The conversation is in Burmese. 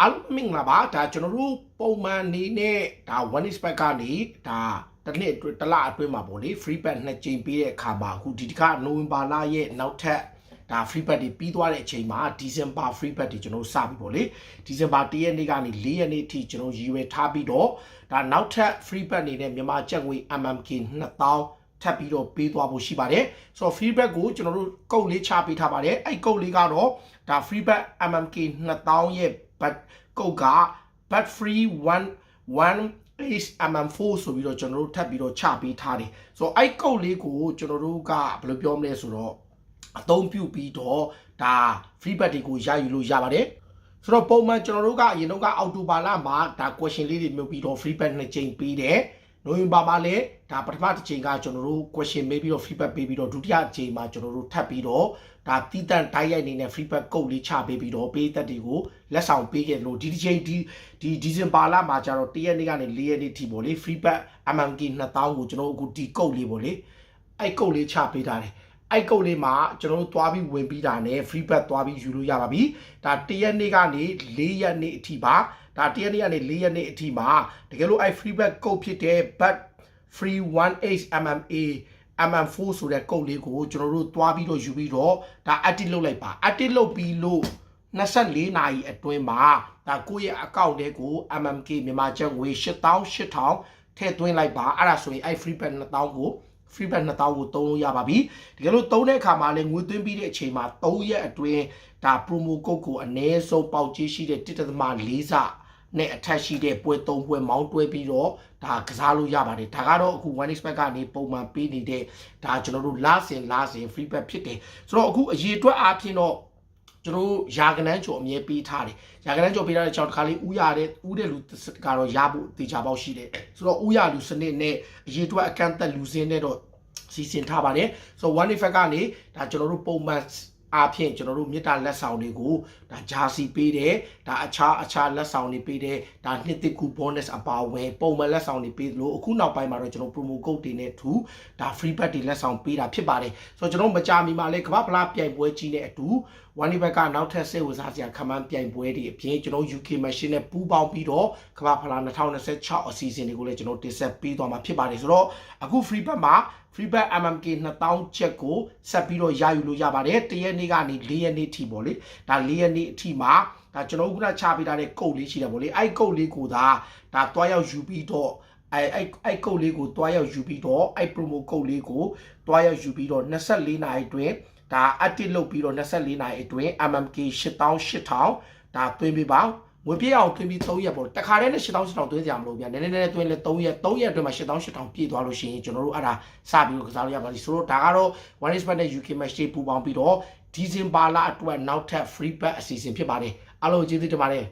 အားလုံးမင်္ဂလာပါဒါကျွန်တော်တို့ပုံမှန်အနေနဲ့ဒါ one is back ကနေဒါတစ်နှစ်အတွင်းတစ်လအတွင်းမှာပေါ့လေ free bet နှစ်ကြိမ်ပေးတဲ့အခါမှာအခုဒီတစ်ခါနိုဝင်ဘာလရဲ့နောက်ထပ်ဒါ free bet တွေပြီးသွားတဲ့အချိန်မှာ December free bet တွေကျွန်တော်တို့စပြီပေါ့လေ December 1ရက်နေ့ကနေ4ရက်နေ့အထိကျွန်တော်ရည်ရွယ်ထားပြီးတော့ဒါနောက်ထပ် free bet အနေနဲ့မြန်မာကျပ်ငွေ MMK 2000ထပ်ပြီးတော့ပေးသွားဖို့ရှိပါတယ်ဆိုတော့ feedback ကိုကျွန်တော်တို့ကုတ်လေးချပေးထားပါတယ်အဲ့ကုတ်လေးကတော့ဒါ feedback MMK 2000ရဲ့ but ကုတ်က but free 1 1 HMM4 ဆိုပြီးတော့ကျွန်တော်တို့ထပ်ပြီးတော့ချပေးထားတယ်ဆိုတော့အဲ့ကုတ်လေးကိုကျွန်တော်တို့ကဘယ်လိုပြောမလဲဆိုတော့အသုံးပြုပြီးတော့ဒါ free bet တွေကိုရယူလို့ရပါတယ်ဆိုတော့ပုံမှန်ကျွန်တော်တို့ကအရင်တော့ကအောက်တိုဘာလမှာဒါ question လေးတွေမြုပ်ပြီးတော့ free bet နှစ်ကြိမ်ပေးတယ် နိုဝင်ဘာမှာလည်းဒါပထမတစ်ချိန်ကကျွန်တော်တို့ question မေးပြီးတော့ feedback ပေးပြီးတော့ဒုတိယအချိန်မှာကျွန်တော်တို့ထပ်ပြီးတော့ဒါတီးတန့်တိုက်ရိုက်အနေနဲ့ feedback ကုတ်လေးချပေးပြီးတော့ပေးသက်တွေကိုလက်ဆောင်ပေးခဲ့လို့ဒီတစ်ချိန်ဒီဒီဒီဇင်ဘာလမှာကျတော့တရက်နေ့ကနေ၄ရက်နေ့ထိပေါ့လေ feedback MMK 2000ကိုကျွန်တော်တို့အခုဒီကုတ်လေးပေါ့လေအဲ့ကုတ်လေးချပေးထားတယ် အဲ့ကုတ်လေးမှာကျွန်တော်တို့သွားပြီးဝင်ပြီးတာနဲ့ free bet သွားပြီးယူလို့ရပါပြီဒါတရက်နေ့ကနေ၄ရက်နေ့အထိပါဒါတရက်နေ့ကနေ၄ရက်နေ့အထိမှာတကယ်လို့အဲ့ free bet ကုတ်ဖြစ်တဲ့ but free 18 MMA MM4 ဆိုတဲ့ကုတ်လေးကိုကျွန်တော်တို့သွားပြီးတော့ယူပြီးတော့ဒါ active လုပ်လိုက်ပါ active လုပ်ပြီးလို့24နာရီအတွင်းမှာဒါကိုယ့်ရဲ့ account လေးကို MMK မြန်မာကျပ်ငွေ8000 8000ထည့်သွင်းလိုက်ပါအဲ့ဒါဆိုရင်အဲ့ free bet 2000ကို free bet 2000ကိုသုံးလို့ရပါပြီတကယ်လို့သုံးတဲ့အခါမှာလည်းငွေသွင်းပြီးတဲ့အချိန်မှာ3ရက်အတွင်းဒါ promo code ကိုအနည်းဆုံးပေါက်ကြေးရှိတဲ့1.4စနဲ့အထက်ရှိတဲ့ပွဲ၃ပွဲမောင်းတွဲပြီးတော့ဒါကစားလို့ရပါတယ်ဒါကတော့အခု one expect ကနေပုံမှန်ပေးနေတဲ့ဒါကျွန်တော်တို့လာစင်လာစင် free bet ဖြစ်တယ်ဆိုတော့အခုအရေးအတွက်အားဖြင့်တော့ ကျွန်တော်တို့ယာကနန်းကျော်အမြဲပေးထားတယ်ယာကနန်းကျော်ပေးထားတဲ့ကြောင့်တစ်ခါလေးဥရတဲ့ဥတဲ့လူကတော့ရဖို့တေချာပေါက်ရှိတယ်ဆိုတော့ဥရလူစနစ်နဲ့အရေးအတွက်အကန့်အသတ်လူစင်းနဲ့တော့စီစဉ်ထားပါတယ်ဆိုတော့ one effect ကနေဒါကျွန်တော်တို့ပုံမှန် အားဖြင့်ကျွန်တော်တို့မြေတားလက်ဆောင်တွေကိုဒါဂျာစီပေးတယ်ဒါအခြားအခြားလက်ဆောင်တွေပေးတယ်ဒါနှစ်တစ်ခု bonus အပါဝင်ပုံမှန်လက်ဆောင်တွေပေးလို့အခုနောက်ပိုင်းမှာတော့ကျွန်တော် promo code တွေနဲ့ထူဒါ free pack တွေလက်ဆောင်ပေးတာဖြစ်ပါတယ်ဆိုတော့ကျွန်တော်မကြာမီမှာလည်းကမ္ဘာဖလားပြိုင်ပွဲကြီးနဲ့အတူ one day back ကနောက်ထပ်စိတ်ဝင်စားစရာခမန်းပြိုင်ပွဲတွေအပြင်ကျွန်တော် UK machine နဲ့ပူးပေါင်းပြီးတော့ကမ္ဘာဖလား2026အစီအစဉ်တွေကိုလည်းကျွန်တော်တင်ဆက်ပေးသွားမှာဖြစ်ပါတယ်ဆိုတော့အခု free pack မှာ free bet MMK 2000ချက်ကိုဆက်ပြီးတော့ရယူလို့ရပါတယ်တရက်နေ့ကနေ၄ရက်နေ့ထိပေါ့လေဒါ၄ရက်နေ့အထိမှာဒါကျွန်တော်ခုနချပေးထားတဲ့ကုတ်လေးရှိတယ်ပေါ့လေအဲ့ကုတ်လေးကိုသာဒါတွားရောက်ယူပြီးတော့အဲ့အဲ့အဲ့ကုတ်လေးကိုတွားရောက်ယူပြီးတော့အဲ့ promo ကုတ်လေးကိုတွားရောက်ယူပြီးတော့24နာရီအတွင်းဒါ active လုပ်ပြီးတော့24နာရီအတွင်း MMK 8000 8000ဒါသွင်းပေးပါ ငွေပြေးအောင်သွင်းပြီး3ရက်ပေါ့တခါတည်းနဲ့8000 8000သွင်းကြမလို့ဗျာနည်းနည်းနည်းသွင်းလဲ3ရက်3ရက်အတွင်းမှာ8000 8000ပြည့်သွားလို့ရှိရင်ကျွန်တော်တို့အဲ့ဒါစပြီးတော့ကစားလို့ရပါလိမ့်ဆိုတော့ဒါကတော့ one is bet နဲ့ UK match တွေပူပေါင်းပြီးတော့ဒီဇင်ဘာလအတွက်နောက်ထပ် free bet အစီအစဉ်ဖြစ်ပါတယ်အားလုံးကျေးဇူးတင်ပါတယ်